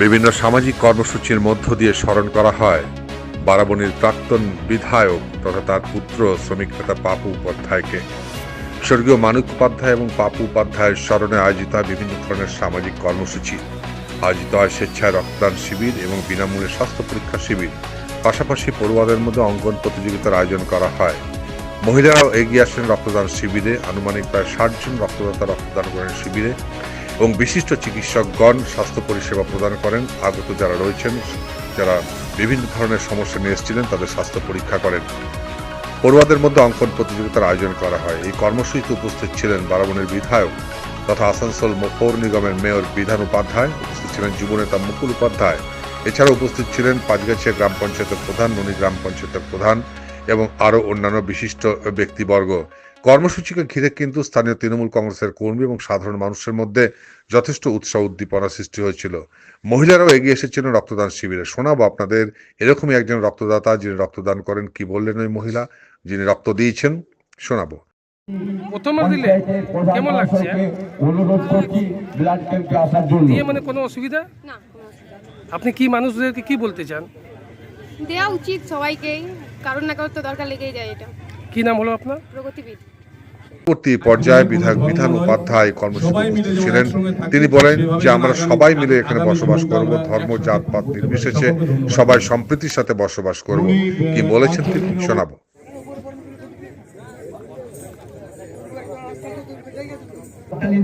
বিভিন্ন সামাজিক কর্মসূচির মধ্য দিয়ে স্মরণ করা হয়। বারাবণীর প্রাক্তন বিধায়ক তথা তার পুত্র শ্রমিক নেতা পাপু উপাধ্যায়কে। স্বর্গীয় মানিক উপাধ্যায় এবং পাপু উপাধ্যায়ের স্মরণে আয়োজিত হয় বিভিন্ন ধরনের সামাজিক কর্মসূচি। আয়োজিত হয় স্বেচ্ছায় রক্তদান শিবির এবং বিনামূল্যে স্বাস্থ্য পরীক্ষা শিবির। পাশাপাশি পড়ুয়াদের মধ্যে অঙ্কন প্রতিযোগিতার আয়োজন করা হয়। মহিলারাও এগিয়ে আসেন রক্তদান শিবিরে। আনুমানিক প্রায় ষাট জন রক্তদাতা রক্তদান করেন শিবিরে। এবং বিশিষ্ট চিকিৎসকগণ স্বাস্থ্য পরিষেবা প্রদান করেন। আগত যারা রয়েছেন, যারা বিভিন্ন ধরনের সমস্যা নিয়ে এসেছিলেন, তাদের স্বাস্থ্য পরীক্ষা করেন। পড়ুয়াদের মধ্যে অঙ্কন প্রতিযোগিতার আয়োজন করা হয়। এই কর্মসূচিতে উপস্থিত ছিলেন বারাবণের বিধায়ক তথা আসানসোল পৌর নিগমের মেয়র বিধান উপাধ্যায়, উপস্থিত ছিলেন যুবনেতা মুকুল উপাধ্যায়। এছাড়া উপস্থিত ছিলেন পাঁচগাছিয়া গ্রাম পঞ্চায়েতের প্রধান, ননী গ্রাম পঞ্চায়েতের প্রধান এবং আরও অন্যান্য বিশিষ্ট ব্যক্তিবর্গ। কর্মসূচিকে ঘিরে কিন্তু স্থানীয় তৃণমূল কংগ্রেসের কর্মী এবং সাধারণ মানুষের মধ্যে যথেষ্ট উৎসাহ উদ্দীপনা সৃষ্টি হয়েছিল। মহিলারাও এগিয়ে এসেছিলেন রক্তদান শিবিরে। শোনাবো আপনাদের এরকমই একজন রক্তদাতা যিনি রক্তদান করেন কি বললেন ওই মহিলা যিনি রক্ত দিয়েছেন? শোনাবো। প্রথমবার দিলে কেমন লাগছে? অনুরোধ করছি ব্লাড ক্যাম্পে আসার জন্য দিয়ে মানে কোনো অসুবিধা? না কোনো অসুবিধা নেই। আপনি কি মানুষদেরকে কি বলতে চান? দেওয়া উচিত সবাইকেই কারণ না কারোর তো দরকার লেগেই যায় এটা। কি নাম হলো আপনার? প্রগতিবিদ। পরবর্তী পর্যায়ে বিধায়ক বিধান উপাধ্যায় কর্মসূচি উপস্থিত ছিলেন তিনি বলেন যে আমরা সবাই মিলে এখানে বসবাস করব ধর্ম জাতপাত নির্বিশেষে সবাই সম্প্রীতির সাথে বসবাস করব। কি বলেছেন তিনি শোনাবো?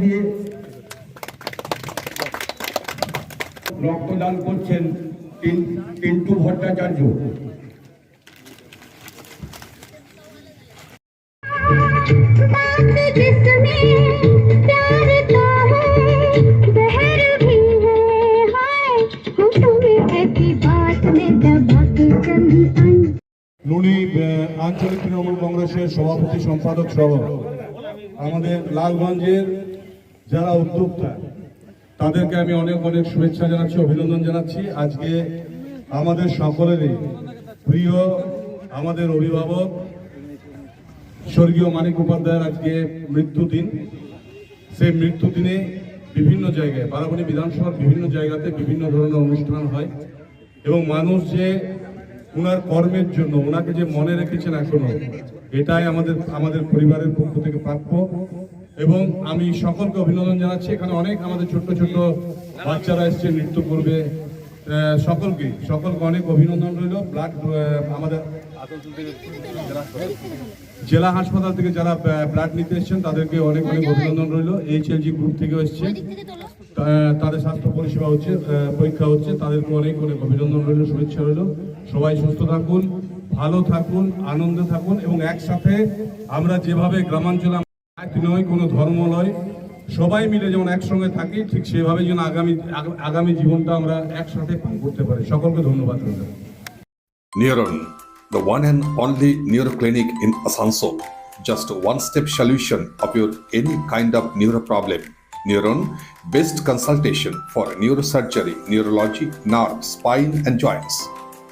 দিয়ে রক্তদান করছেন টিন্টু ভট্টাচার্য। আহ, আঞ্চলিক তৃণমূল কংগ্রেসের সভাপতি সম্পাদক সহ আমাদের লালগঞ্জের যারা উদ্যোক্তা তাদেরকে আমি অনেক অনেক শুভেচ্ছা জানাচ্ছি অভিনন্দন জানাচ্ছি। আজকে আমাদের সকলেরই প্রিয় আমাদের অভিভাবক স্বর্গীয় মানিক উপাধ্যায়ের আজকে মৃত্যু দিন। সেই মৃত্যু দিনে বিভিন্ন জায়গায় বারাবণী বিধানসভার বিভিন্ন জায়গাতে বিভিন্ন ধরনের অনুষ্ঠান হয় এবং মানুষ যে ওনার কর্মের জন্য ওনাকে যে মনে রেখেছেন এখনও, এটাই আমাদের আমাদের পরিবারের পক্ষ থেকে প্রাপ্য। এবং আমি সকলকে অভিনন্দন জানাচ্ছি। এখানে অনেক আমাদের ছোট্ট ছোট্ট বাচ্চারা এসছে, নৃত্য করবে। সকলকে সকলকে অনেক অভিনন্দন রইল। ব্লাড আমাদের জেলা হাসপাতাল থেকে যারা ব্লাড নিতে এসেছেন, তাদেরকে অনেক অনেক অভিনন্দন রইল। এইচএলজি গ্রুপ থেকে এসছে। তাদের স্বাস্থ্য পরিষেবা হচ্ছে পরীক্ষা হচ্ছে, তাদেরকে অনেক অনেক অভিনন্দন রইল, শুভেচ্ছা রইল। সবাই সুস্থ থাকুন ভালো থাকুন আনন্দে থাকুন এবং একসাথে আমরা যেভাবে গ্রামাঞ্চলে নয় কোনো ধর্ম নয় সবাই মিলে যেমন একসঙ্গে থাকি ঠিক সেভাবে যেন আগামী আগামী জীবনটা আমরা একসাথে পার করতে পারি সকলকে ধন্যবাদ রইল the one and only neuro clinic in Asansol. Just a one-step solution of your any kind of neuro problem. Neuron, best consultation for neurosurgery, neurology, nerve, spine and joints.